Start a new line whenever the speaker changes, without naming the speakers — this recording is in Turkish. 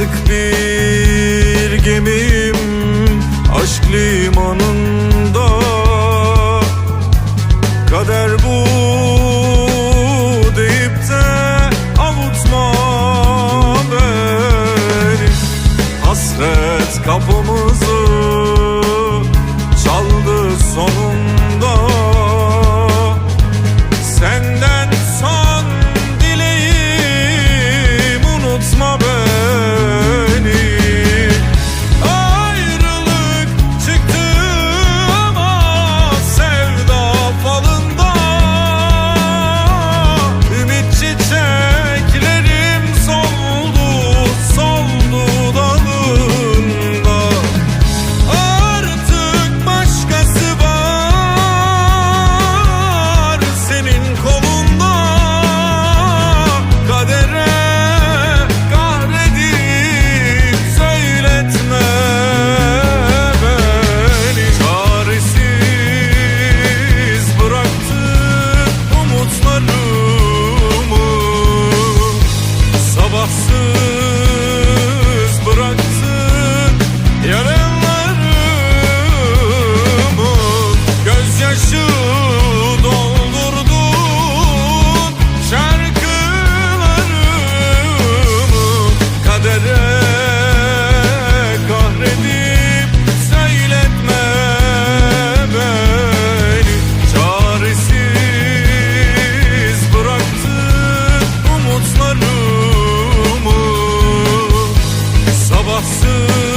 Artık bir gemiyim aşk limanında. Kader bu deyip de avutma beni. Hasret kapımızı Soon.